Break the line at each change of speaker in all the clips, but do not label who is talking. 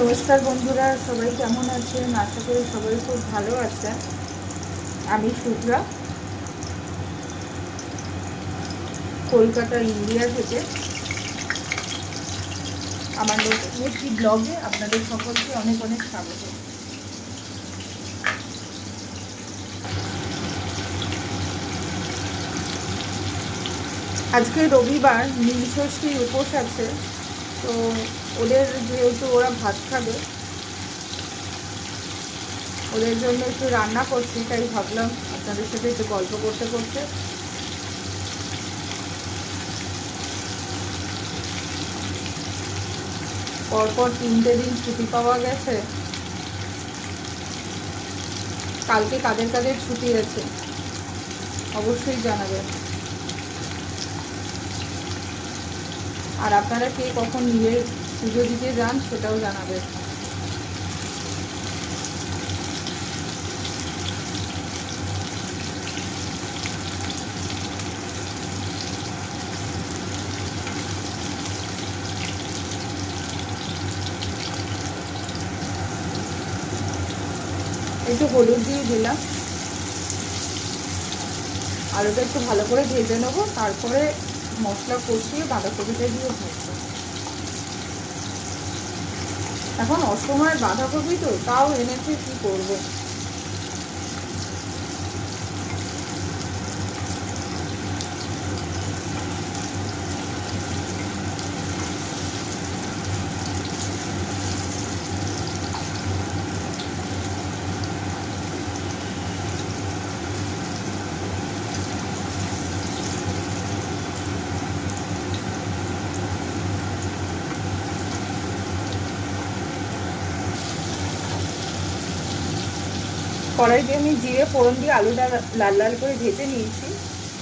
নমস্কার বন্ধুরা, সবাই কেমন আছেন? আশা করি সবাই খুব ভালো আছেন। আমি শুভ্রা, কলকাতা, ইন্ডিয়া থেকে। আমার নতুন ব্লগে আপনাদের সকলকে অনেক অনেক স্বাগত। আজকে রবিবার নীলষষ্ঠীর উপোস আছে। তো ওদের যেহেতু ওরা ভাত খাবে, ওদের জন্য একটু রান্না করছি, তাই ভাবলাম আপনাদের সাথে একটু গল্প করতে করতে। পরপর তিনটে দিন ছুটি পাওয়া গেছে। কালকে কাদের কাদের ছুটি আছে, অবশ্যই জানাবেন। আর আপনারা কে কখন নিজের পুজো দিতে যান সেটাও জানাবেন। একটু হলুদ দিয়ে দিলাম। আলুটা একটু ভালো করে ভেজে নেব, তারপরে মশলা কষিয়ে বাঁধাকপিটা দিয়ে ভাজবো এখন অসময়ের বাঁধাকপি তো তাও এনেছে কি করব? কড়াইতে আমি জিরে, ফোড়ন দিয়ে আলুটা লাল লাল করে ভেজে নিয়েছি।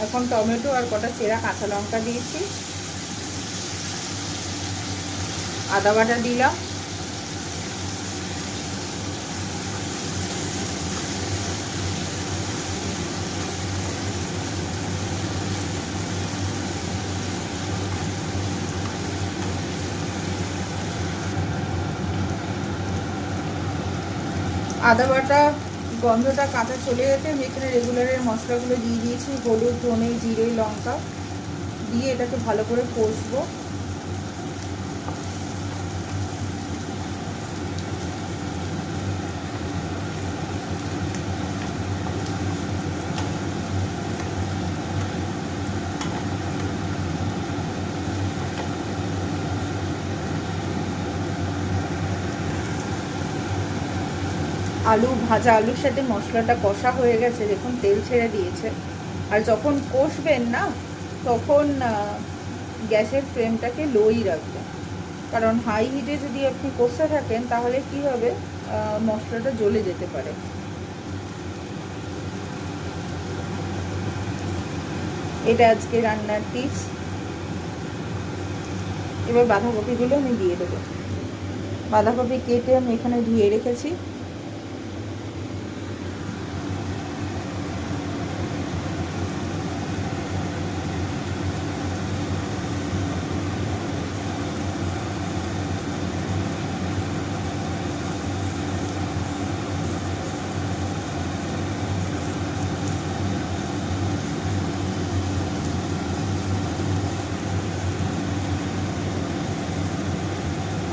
এখন টমেটো আর কটা চেরা কাঁচা লঙ্কা দিয়েছি। আদা বাটা দিলাম। আদা বাটা গন্ধটা কাঁচা চলে গেছে। আমি এখানে রেগুলারের মশলাগুলো দিয়ে দিয়েছি। হলুদ, ধনে, জিরে, লঙ্কা। দিয়ে এটাকে ভালো করে কষবো। আলু, ভাজা আলুর সাথে মশলাটা কষা হয়ে গেছে, দেখুন তেল ছেড়ে দিয়েছে। আর যখন কষবেন না, তখন গ্যাসের ফ্লেমটাকে লোই রাখবেন। কারণ হাই হিটে যদি আপনি কষতে থাকেন, তাহলে কি হবে? মশলাটা জ্বলে যেতে পারে। এটা আজকে রান্নার টিপস এবার বাঁধাকপিগুলো আমি দিয়ে দেবো। বাঁধাকপি কেটে আমি এখানে ধুয়ে রেখেছি।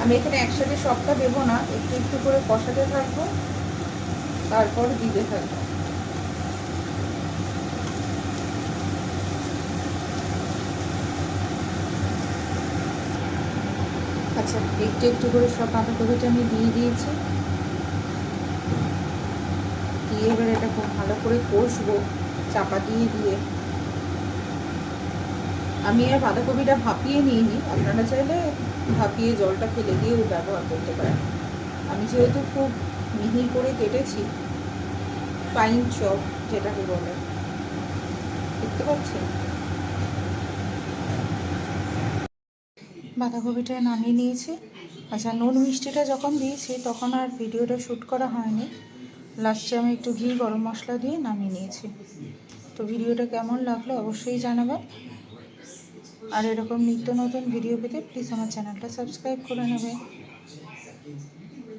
আমি এখানে একসাথে সবটা দেবো না, একটু একটু করে কষাতে থাকব, তারপর দিতে থাকব। আচ্ছা একটু একটু করে সব বাঁধাকপিটা আমি দিয়ে দিয়েছি। দিয়ে এবার এটা খুব ভালো করে কষবো, চাপা দিয়ে দিয়ে। আমি আর বাঁধাকপিটা ভাপিয়ে নিইনি। আপনারা চাইলে ভাপিয়ে জলটা ফেলে দিয়েও ব্যবহার করতে পারেন। আমি যেহেতু খুব মিহি করে কেটেছি ফাইন চপ যেটাকে বলে। দেখতে পাচ্ছেন? বাঁধাকপিটা নামিয়ে নিয়েছি। আচ্ছা নুন মিষ্টিটা যখন দিয়েছি তখন আর ভিডিওটা শ্যুট করা হয়নি। লাস্টে আমি একটু ঘি, গরম মশলা দিয়ে নামিয়ে নিয়েছি। তো ভিডিওটা কেমন লাগল অবশ্যই জানাবেন। আর এরকম নিত্য নতুন ভিডিও পেতে প্লিজ আমার চ্যানেলটা সাবস্ক্রাইব করে নেবে।